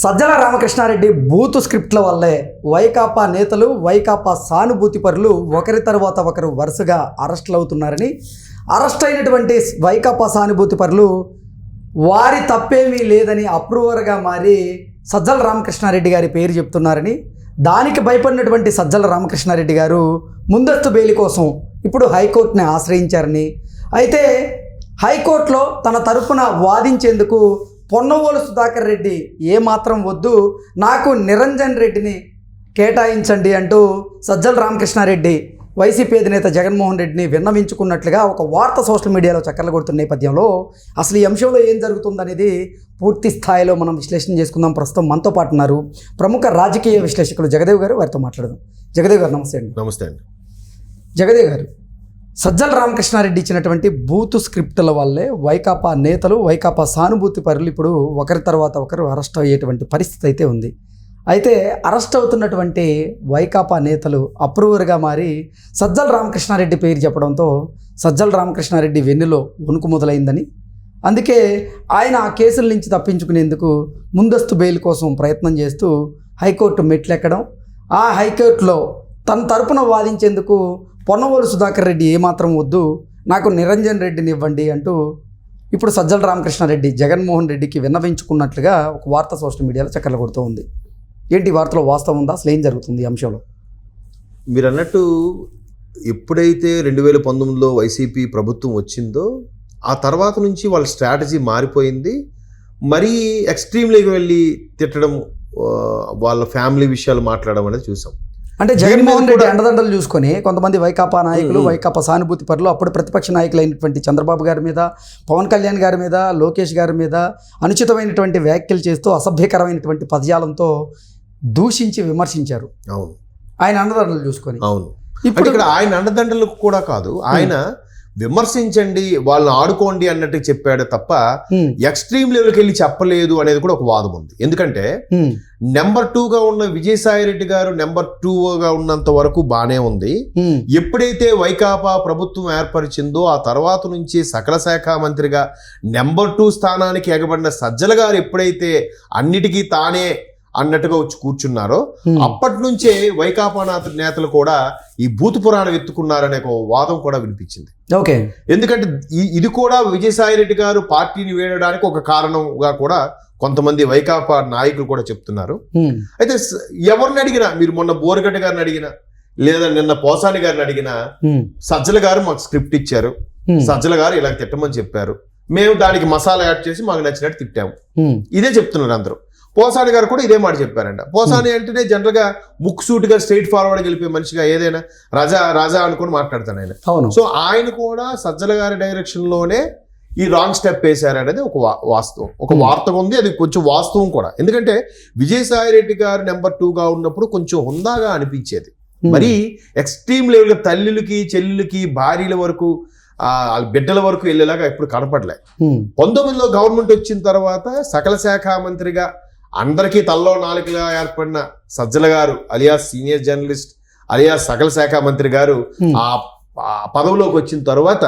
సజ్జల రామకృష్ణారెడ్డి బూతు స్క్రిప్ట్ల వల్లే వైకాపా నేతలు వైకాపా సానుభూతి పరులు ఒకరి తర్వాత ఒకరు వరుసగా అరెస్టులు అవుతున్నారని అరెస్ట్ అయినటువంటి వైకాపా సానుభూతి పరులు వారి తప్పేమీ లేదని అప్రూవర్గా మారి సజ్జల రామకృష్ణారెడ్డి గారి పేరు చెప్తున్నారని దానికి భయపడినటువంటి సజ్జల రామకృష్ణారెడ్డి గారు ముందస్తు బెయిల్ కోసం ఇప్పుడు హైకోర్టుని ఆశ్రయించారని అయితే హైకోర్టులో తన తరఫున వాదించేందుకు పొన్నవోలు సుధాకర్ రెడ్డి ఏమాత్రం వద్దు నాకు నిరంజన్ రెడ్డిని కేటాయించండి అంటూ సజ్జల రామకృష్ణారెడ్డి వైసీపీ అధినేత జగన్మోహన్ రెడ్డిని విన్నవించుకున్నట్లుగా ఒక వార్త సోషల్ మీడియాలో చక్కర్లు కొడుతున్న నేపథ్యంలో అసలు ఈ అంశంలో ఏం జరుగుతుందనేది పూర్తి స్థాయిలో మనం విశ్లేషణ చేసుకుందాం. ప్రస్తుతం మనతో పాటు ఉన్నారు ప్రముఖ రాజకీయ విశ్లేషకులు జగదేవ్ గారు. వారితో మాట్లాడదాం. జగదేవ్ గారు నమస్తే అండి. నమస్తే అండి. జగదేవ్ గారు సజ్జల రామకృష్ణారెడ్డి ఇచ్చినటువంటి బూతు స్క్రిప్టుల వల్లే వైకాపా నేతలు వైకాపా సానుభూతి పరులు ఇప్పుడు ఒకరి తర్వాత ఒకరు అరెస్ట్ అయ్యేటువంటి పరిస్థితి అయితే ఉంది. అయితే అరెస్ట్ అవుతున్నటువంటి వైకాపా నేతలు అప్రూవర్గా మారి సజ్జల రామకృష్ణారెడ్డి పేరు చెప్పడంతో సజ్జల రామకృష్ణారెడ్డి వెన్నులో వణుకు మొదలైందని అందుకే ఆయన ఆ కేసుల నుంచి తప్పించుకునేందుకు ముందస్తు బెయిల్ కోసం ప్రయత్నం చేస్తూ హైకోర్టు మెట్లెక్కడం ఆ హైకోర్టులో తన తరపున వాదించేందుకు పొన్నవోలు సుధాకర్ రెడ్డి ఏమాత్రం వద్దు నాకు నిరంజన్ రెడ్డిని ఇవ్వండి అంటూ ఇప్పుడు సజ్జల రామకృష్ణారెడ్డి జగన్మోహన్ రెడ్డికి విన్నవించుకున్నట్లుగా ఒక వార్త సోషల్ మీడియాలో చక్కర్లు కొడుతూ ఉంది. ఏంటి వార్తలో వాస్తవం ఉందా? అసలు ఏం జరుగుతుంది ఈ అంశంలో? మీరు అన్నట్టు ఎప్పుడైతే రెండు వేల పంతొమ్మిదిలో వైసీపీ ప్రభుత్వం వచ్చిందో ఆ తర్వాత నుంచి వాళ్ళ స్ట్రాటజీ మారిపోయింది. మరీ ఎక్స్ట్రీమ్లోకి వెళ్ళి తిట్టడం వాళ్ళ ఫ్యామిలీ విషయాలు మాట్లాడడం అనేది చూసాం. అంటే జగన్మోహన్ రెడ్డి అండదండలు చూసుకొని కొంతమంది వైకాపా నాయకులు. వైకాపా సానుభూతి పరులు అప్పుడు ప్రతిపక్ష నాయకులైనటువంటి చంద్రబాబు గారి మీద పవన్ కళ్యాణ్ గారి మీద లోకేష్ గారి మీద అనుచితమైనటువంటి వ్యాఖ్యలు చేస్తూ అసభ్యకరమైనటువంటి పదజాలంతో దూషించి విమర్శించారు. అవును. ఆయన అండదండలు చూసుకొని. అవును. ఇప్పుడు ఇక్కడ ఆయన అండదండలకు కూడా కాదు ఆయన విమర్శించండి వాళ్ళని ఆడుకోండి అన్నట్టు చెప్పాడు తప్ప. ఎక్స్ట్రీమ్ లెవెల్కి వెళ్ళి చెప్పలేదు అనేది కూడా ఒక వాదం ఉంది ఎందుకంటే. నెంబర్ టూగా ఉన్న విజయసాయి రెడ్డి గారు నెంబర్ టూగా ఉన్నంత వరకు బాగానే ఉంది. ఎప్పుడైతే వైకాపా ప్రభుత్వం ఏర్పరిచిందో ఆ తర్వాత నుంచి సకల శాఖ మంత్రిగా నెంబర్ టూ స్థానానికి ఎగబడిన సజ్జల గారు ఎప్పుడైతే అన్నిటికీ తానే అన్నట్టుగా వచ్చి కూర్చున్నారో. అప్పటి నుంచే వైకాపా నాత- నేతలు కూడా ఈ భూత పురాణం ఎత్తుకున్నారనే ఒక వాదం కూడా వినిపించింది ఓకే ఎందుకంటే ఇది కూడా విజయసాయి రెడ్డి గారు పార్టీని వేయడానికి ఒక కారణంగా కూడా కొంతమంది వైకాపా నాయకులు కూడా చెప్తున్నారు. అయితే ఎవరిని అడిగినా మీరు మొన్న బోరగడ్డ గారిని అడిగినా లేదా నిన్న పోసాని గారిని అడిగినా. సజ్జల గారు మాకు స్క్రిప్ట్ ఇచ్చారు. సజ్జల గారు ఇలా తిట్టమని చెప్పారు మేము దానికి మసాలా యాడ్ చేసి మాకు నచ్చినట్టు తిట్టాము. ఇదే చెప్తున్నారు అందరూ పోసాని గారు కూడా ఇదే మాట చెప్పారంట. పోసాని అంటేనే జనరల్గా ముక్కు సూటిగా స్ట్రైట్ ఫార్వర్డ్ వెళ్ళిపోయే మనిషిగా ఏదైనా రాజా రాజా అనుకుని మాట్లాడతాను ఆయన. అవును. సో ఆయన కూడా సజ్జల గారి డైరెక్షన్లోనే ఈ రాంగ్ స్టెప్ వేశారు అనేది ఒక వాస్తవం. ఒక Hmm. వార్త ఉంది అది కొంచెం వాస్తవం కూడా. ఎందుకంటే విజయసాయి రెడ్డి గారు నెంబర్గా ఉన్నప్పుడు కొంచెం హుందాగా అనిపించేది. మ్మ్. మరి ఎక్స్ట్రీమ్ లెవెల్ తల్లులకి చెల్లులకి భార్యల వరకు ఆ, వాళ్ళ బిడ్డల వరకు వెళ్ళేలాగా ఇప్పుడు కనపడలే. మ్మ్. పంతొమ్మిదిలో గవర్నమెంట్ వచ్చిన తర్వాత సకల శాఖ మంత్రిగా అందరికీ తల్లో నాలుగుగా ఏర్పడిన సజ్జల గారు అలియాస్ సీనియర్ జర్నలిస్ట్ అలియాస్ సకల శాఖ మంత్రి గారు. ఆ పదవిలోకి వచ్చిన తర్వాత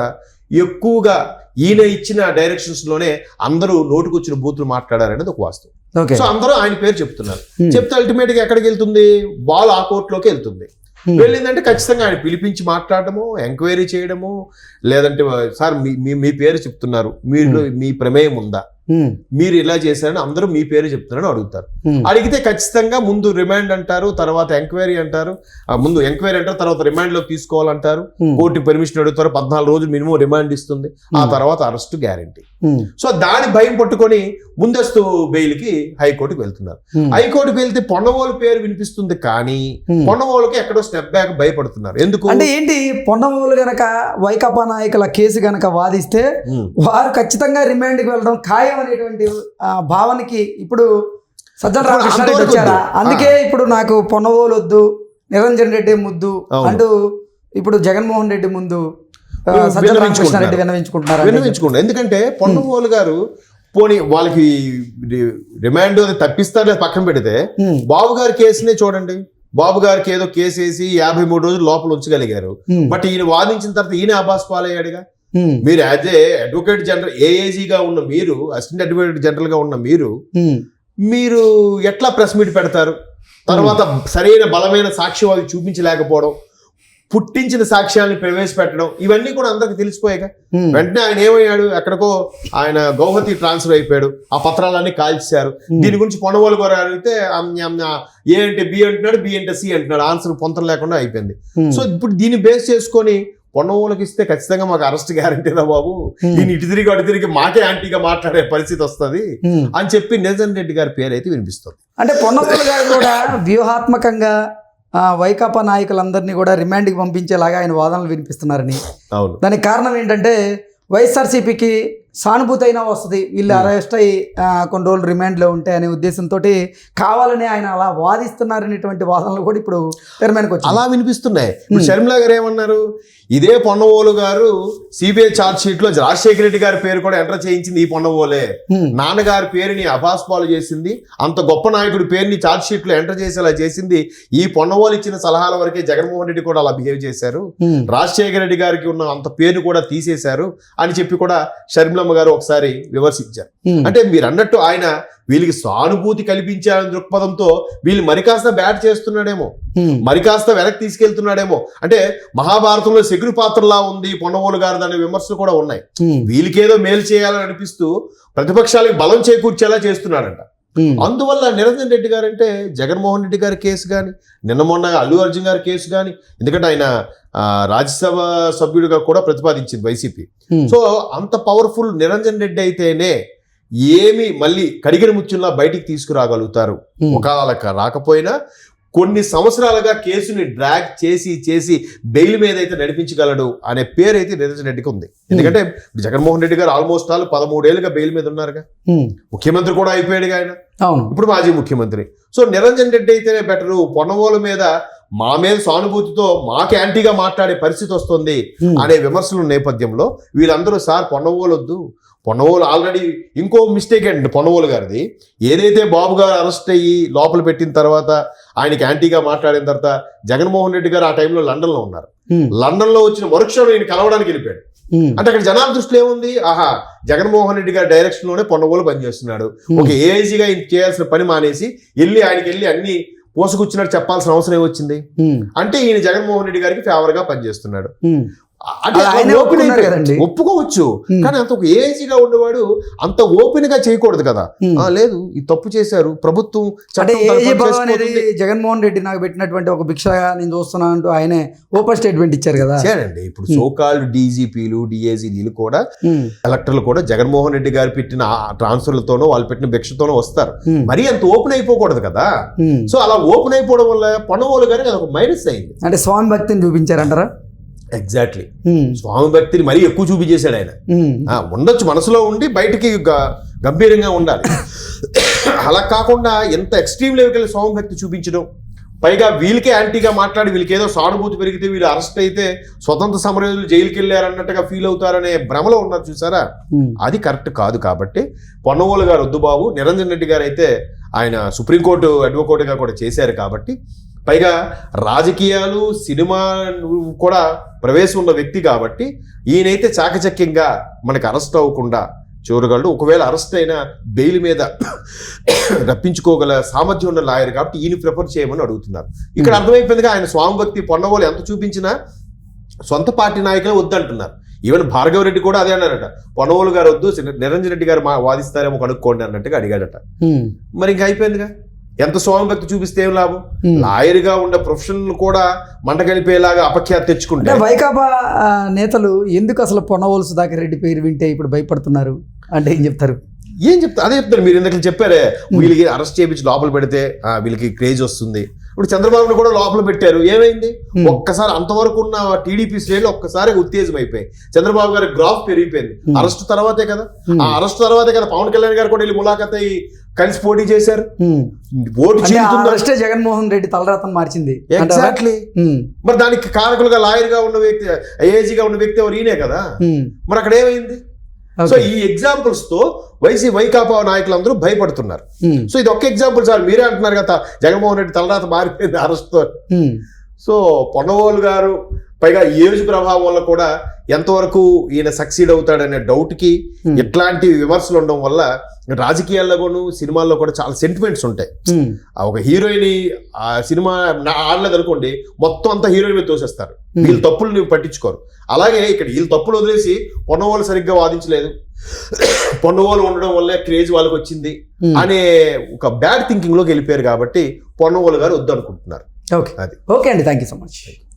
ఎక్కువగా ఈయన ఇచ్చిన డైరెక్షన్స్లోనే అందరూ నోటుకొచ్చిన బూతులు మాట్లాడారనేది ఒక వాస్తవం సో అందరూ ఆయన పేరు చెప్తున్నారు. చెప్తే అల్టిమేట్గా ఎక్కడికి వెళ్తుంది బాల్ ఆ కోర్టులోకి వెళ్తుంది. వెళ్ళిందంటే ఖచ్చితంగా ఆయన పిలిపించి మాట్లాడము ఎంక్వైరీ చేయడము లేదంటే సార్ మీ మీ- పేరు చెప్తున్నారు మీరు మీ ప్రమేయం ఉందా. మీరు ఇలా చేశారని అందరూ మీ పేరు చెప్తున్నారని అడుగుతారు. అడిగితే ఖచ్చితంగా ముందు రిమాండ్ అంటారు తర్వాత ఎంక్వైరీ అంటారు ముందు ఎంక్వైరీ అంటారు తర్వాత రిమాండ్లో తీసుకోవాలంటారు. కోర్టు పర్మిషన్ అడుగుతారు పద్నాలుగు రోజులు మినిమం రిమాండ్ ఇస్తుంది ఆ తర్వాత అరెస్ట్ గ్యారంటీ. సో దాని భయం పట్టుకొని ముందస్తు బెయిల్కి హైకోర్టుకి వెళ్తున్నారు. హైకోర్టుకి వెళ్తే పొన్నవోలు పేరు వినిపిస్తుంది కానీ. పొన్నవోలుకి ఎక్కడో స్టెప్ బ్యాక్ భయపడుతున్నారు ఎందుకు అంటే ఏంటి పొన్నమూలు గనక వైకాపా నాయకుల కేసు గనక వాదిస్తే. వారు ఖచ్చితంగా రిమాండ్కి వెళ్ళడం ఖాయం అనేటువంటి ఆ, భావనకి ఇప్పుడు సజ్జల రామకృష్ణారెడ్డి వచ్చారా. అందుకే ఇప్పుడు నాకు పొన్నవోలు వద్దు నిరంజన్ రెడ్డి ముద్దు. అంటూ ఇప్పుడు జగన్మోహన్ రెడ్డి ముందు. సజ్జల రామకృష్ణారెడ్డి విన్నవించుకోండి ఎందుకంటే పొన్నవోలు గారు పోనీ వాళ్ళకి రిమాండ్ అది తప్పిస్తారో పక్కన పెడితే బాబు గారి కేసునే చూడండి. బాబు గారికి ఏదో కేసు వేసి యాభై మూడు రోజులు లోపల ఉంచగలిగారు. బట్ ఈయన వాదించిన తర్వాత ఈయన అబాస్ పాలయ్యాడుగా. మీరు యాజ్ ఏ అడ్వకేట్ జనరల్ ఏఏజీగా ఉన్న మీరు అసిస్టెంట్ అడ్వకేట్ జనరల్గా ఉన్న మీరు మీరు ఎట్లా ప్రెస్ మీట్ పెడతారు? తర్వాత సరైన బలమైన సాక్ష్యం అది చూపించలేకపోవడం పుట్టించిన సాక్ష్యాన్ని ప్రవేశపెట్టడం ఇవన్నీ కూడా అందరికి తెలిసిపోయాక వెంటనే ఆయన ఏమయ్యాడు? ఎక్కడికో ఆయన గౌహతి ట్రాన్స్ఫర్ అయిపోయాడు. ఆ పత్రాలన్నీ కాల్చారు దీని గురించి పొనవోలు గారు అడిగితే ఏ అంటే బి అంటున్నాడు బి అంటే సి అంటున్నాడు. ఆన్సర్ పొంతం లేకుండా అయిపోయింది. సో ఇప్పుడు దీన్ని బేస్ చేసుకొని పొన్నవోళ్ళకి ఇస్తే ఖచ్చితంగా మాకు అరెస్ట్ గ్యారంటీరా బాబు. దీన్ని ఇటు తిరిగి అటు తిరిగి మాకే యాంటీగా మాట్లాడే పరిస్థితి వస్తుంది. అని చెప్పి నిజన్ రెడ్డి గారి పేరు అయితే వినిపిస్తుంది అంటే పొన్నపల్లి గారు కూడా వ్యూహాత్మకంగా వైకాపా నాయకులందరినీ కూడా రిమాండ్కి పంపించేలాగా ఆయన వాదనలు వినిపిస్తున్నారని అవును దానికి కారణం ఏంటంటే వైఎస్ఆర్సీపీకి సానుభూతి అయినా వస్తుంది. వీళ్ళు అరెస్ట్ అయ్యి ఆ, కొన్ని రోజులు రిమాండ్లో ఉంటే అనే ఉద్దేశంతో కావాలని ఆయన అలా వాదిస్తున్నారనేటువంటి వాదనలు కూడా ఇప్పుడు తెరమేనకు వచ్చింది అలా వినిపిస్తున్నాయి. ఇప్పుడు Hmm. షర్మిల గారు ఏమన్నారు? ఇదే పొన్నవోలు గారు సిబిఐ ఛార్జ్ షీట్లో రాజశేఖర రెడ్డి గారి పేరు కూడా ఎంటర్ చేయించింది ఈ పొన్నవోలే. ఉమ్, నాన్నగారి పేరుని అభాస్పాలు చేసింది. అంత గొప్ప నాయకుడి పేరుని ఛార్జ్ షీట్లో ఎంటర్ చేసేలా చేసింది. ఈ పొన్నవోలు ఇచ్చిన సలహాల వరకే జగన్మోహన్ రెడ్డి కూడా అలా బిహేవ్ చేశారు. రాజశేఖర రెడ్డి గారికి ఉన్న అంత పేరు కూడా తీసేశారు అని చెప్పి కూడా షర్మిలమ్మ గారు ఒకసారి విమర్శించారు. అంటే మీరు అన్నట్టు ఆయన వీళ్ళకి సానుభూతి కల్పించాలనే దృక్పథంతో వీళ్ళు మరి కాస్త బ్యాట్ చేస్తున్నాడేమో. మరి కాస్త వెనక్కి తీసుకెళ్తున్నాడేమో. అంటే మహాభారతంలో శకుని పాత్రలా ఉంది పొన్నవోలు గారు అనే విమర్శలు కూడా ఉన్నాయి. వీళ్ళకేదో మేలు చేయాలని అనిపిస్తూ ప్రతిపక్షాలకు బలం చేకూర్చేలా చేస్తున్నాడంట. అందువల్ల నిరంజన్ రెడ్డి గారు అంటే జగన్మోహన్ రెడ్డి గారి కేసు కానీ నిన్న మొన్న అల్లు అర్జున్ గారి కేసు కానీ ఎందుకంటే ఆయన రాజ్యసభ సభ్యుడిగా కూడా ప్రతిపాదించింది వైసీపీ. సో అంత పవర్ఫుల్ నిరంజన్ రెడ్డి అయితేనే ఏమి మళ్ళీ కడిగిన ముచ్చుల్లా బయటికి తీసుకురాగలుగుతారు. ఒకవేళ రాకపోయినా కొన్ని సంవత్సరాలుగా కేసుని డ్రాగ్ చేసి చేసి బెయిల్ మీద అయితే నడిపించగలడు అనే పేరు అయితే నిరంజన్ రెడ్డికి ఉంది. ఎందుకంటే జగన్మోహన్ రెడ్డి గారు ఆల్మోస్ట్ ఆల్ పదమూడేళ్ళుగా బెయిల్ మీద ఉన్నారుగా. ముఖ్యమంత్రి కూడా అయిపోయాడుగా ఆయన. ఇప్పుడు మాజీ ముఖ్యమంత్రి. సో నిరంజన్ రెడ్డి అయితేనే బెటరు. పొన్నవోల మీద మా మీద సానుభూతితో మాకు యాంటీగా మాట్లాడే పరిస్థితి వస్తుంది అనే విమర్శల నేపథ్యంలో వీళ్ళందరూ సార్ పొన్నవోలు వద్దు. పొన్నవోలు ఆల్రెడీ ఇంకో మిస్టేక్ అండి పొన్నవోలు గారిది. ఏదైతే బాబు గారు అరెస్ట్ అయ్యి లోపల పెట్టిన తర్వాత ఆయనకి యాంటీగా మాట్లాడిన తర్వాత జగన్మోహన్ రెడ్డి గారు ఆ టైంలో లండన్లో ఉన్నారు. లండన్లో వచ్చిన మరుక్షణం ఈయన కలవడానికి వెళ్ళిపోయాడు. అంటే అక్కడ జనాల దృష్టిలో ఏముంది? ఆహా జగన్మోహన్ రెడ్డి గారి డైరెక్షన్లోనే పొన్నవోలు పనిచేస్తున్నాడు. ఒక ఏఐజీగా ఈయన చేయాల్సిన పని మానేసి వెళ్ళి ఆయనకి వెళ్ళి అన్ని పోసుకొచ్చినట్టు చెప్పాల్సిన అవసరం ఏమొచ్చింది? అంటే ఈయన జగన్మోహన్ రెడ్డి గారికి ఫేవర్గా పనిచేస్తున్నాడు. అంటే. ఒప్పుకోవచ్చు. కానీ అంత ఒక ఏఐజీగా ఉండేవాడు అంత ఓపెన్గా చేయకూడదు కదా. లేదు ఈ తప్పు చేశారు. ప్రభుత్వం అనేది. జగన్మోహన్ రెడ్డి నాకు పెట్టినటువంటి ఒక భిక్షగా నేను చూస్తున్నాను అంటూ ఆయనే ఓపెన్ స్టేట్మెంట్ ఇచ్చారు కదా. చేయండి ఇప్పుడు ఉమ్. సోకాల్డ్ డీజీపీలు డిఏజీలు కూడా కలెక్టర్లు కూడా జగన్మోహన్ రెడ్డి గారు పెట్టిన ట్రాన్స్ఫర్లతోనో వాళ్ళు పెట్టిన భిక్షతోనో వస్తారు. మరీ అంత ఓపెన్ అయిపోకూడదు కదా. సో అలా ఓపెన్ అయిపోవడం వల్ల పొన్నవోలు గారికి అది ఒక మైనస్ అయింది. అంటే స్వామి భక్తిని చూపించారంటారా? ఎగ్జాక్ట్లీ ఉమ్, స్వామి భక్తిని మరీ ఎక్కువ చూపించేశాడు ఆయన. ఆ, ఉండొచ్చు మనసులో ఉండి బయటికి గంభీరంగా ఉండాలి. అలా కాకుండా ఎంత ఎక్స్ట్రీమ్ లెవెల్ స్వామి భక్తి చూపించడం? పైగా వీళ్ళకే యాంటీగా మాట్లాడి వీళ్ళకి ఏదో సానుభూతి పెరిగితే వీళ్ళు అరెస్ట్ అయితే స్వతంత్ర సమరయోధులు జైలుకి వెళ్ళారు అన్నట్టుగా ఫీల్ అవుతారనే భ్రమలో ఉన్నారు చూసారా? ఉమ్, అది కరెక్ట్ కాదు కాబట్టి పొన్నవోలు గారు వద్దు బాబు నిరంజన్ రెడ్డి గారు అయితే ఆయన సుప్రీంకోర్టు అడ్వకేట్గా కూడా చేశారు కాబట్టి పైగా రాజకీయాలు సినిమా కూడా ప్రవేశం ఉన్న వ్యక్తి కాబట్టి ఈయనైతే చాకచక్యంగా మనకి అరెస్ట్ అవ్వకుండా చూడగలడు ఒకవేళ అరెస్ట్ అయినా బెయిల్ మీద రప్పించుకోగల సామర్థ్యం ఉన్న లాయర్ కాబట్టి ఈయన ప్రిఫర్ చేయమని అడుగుతున్నారు. ఇక్కడ అర్థమైపోయిందిగా ఆయన స్వామి భక్తి పొన్నవోలు ఎంత చూపించినా సొంత పార్టీ నాయకులే వద్దంటున్నారు. ఈవెన్ భార్గవ రెడ్డి కూడా అదే అన్నారట. పొన్నవోలు గారు వద్దు నిరంజన్ రెడ్డి గారు మా వాదిస్తారేమో కనుక్కోండి అన్నట్టుగా అడిగాడట. ఉమ్, మరి ఇంకా అయిపోయిందిగా? ఎంత స్వామి భక్తి చూపిస్తే ఏం లాభం? ఉమ్. లాయర్గా ఉండే ప్రొఫెషన్ కూడా మంట కలిపేలాగా అపఖ్యాతి తెచ్చుకుంటే. వైకాపా నేతలు ఎందుకు అసలు పొన్నవోలు సుధాకర్ రెడ్డి పేరు వింటే ఇప్పుడు భయపడుతున్నారు? అంటే ఏం చెప్తారు? ఏం చెప్తా అదే చెప్తారు మీరు ఇందాక చెప్పారే వీళ్ళకి అరెస్ట్ చేయించి లోపల పెడితే వీళ్ళకి క్రేజ్ వస్తుంది. ఇప్పుడు చంద్రబాబును కూడా లోపల పెట్టారు. ఏమైంది. ఒక్కసారి అంతవరకు ఉన్న టీడీపీ శ్రేణులు ఒక్కసారి ఉత్తేజం అయిపోయి చంద్రబాబు గారి గ్రాఫ్ పెరిగిపోయింది. అరెస్ట్ తర్వాతే కదా. ఆ అరెస్ట్ తర్వాతే కదా? పవన్ కళ్యాణ్ గారు కూడా వెళ్ళి ములాఖత్ అయ్యి కలిసి పోటీ చేశారు. ఓటు అరెస్టే జగన్మోహన్ రెడ్డి తలరాతను మార్చింది? ఎగ్జాక్ట్లీ మరి దానికి కారకులుగా లాయర్గా ఉన్న వ్యక్తి ఏజీగా ఉన్న వ్యక్తి ఎవరు? ఈయనే కదా. మరి అక్కడ ఏమైంది. సో ఈ ఎగ్జాంపుల్స్తో వైసీ వైకాపా నాయకులందరూ భయపడుతున్నారు. సో ఇది ఒక్క ఎగ్జాంపుల్ సార్ మీరే అంటున్నారు కదా జగన్మోహన్ రెడ్డి తలరాత మారిపోయింది అరెస్ట్తో ఉమ్, సో పొన్నవోలు గారు పైగా ఏజ్ ప్రభావం వల్ల కూడా ఎంతవరకు ఈయన సక్సీడ్ అవుతాడనే డౌట్కి. ఇట్లాంటి విమర్శలు ఉండడం వల్ల రాజకీయాల్లో కూడా సినిమాల్లో కూడా చాలా సెంటిమెంట్స్ ఉంటాయి. ఒక హీరోయిన్ ఆ సినిమా నా- ఆడలేదు అనుకోండి మొత్తం అంతా హీరోయిన్ మీద తోసేస్తారు. వీళ్ళ తప్పులు నువ్వు పట్టించుకోరు. అలాగే ఇక్కడ వీళ్ళ తప్పులు వదిలేసి పొన్నవాళ్ళు సరిగ్గా వాదించలేదు. పొన్నవాళ్ళు ఉండడం వల్లే క్రేజ్ వాళ్ళకి వచ్చింది. అనే ఒక బ్యాడ్ థింకింగ్లోకి వెళ్ళిపోయారు కాబట్టి పొన్నవాళ్ళు గారు వద్దనుకుంటున్నారు. ఓకే. అది. ఓకే అండి. Thank you so much.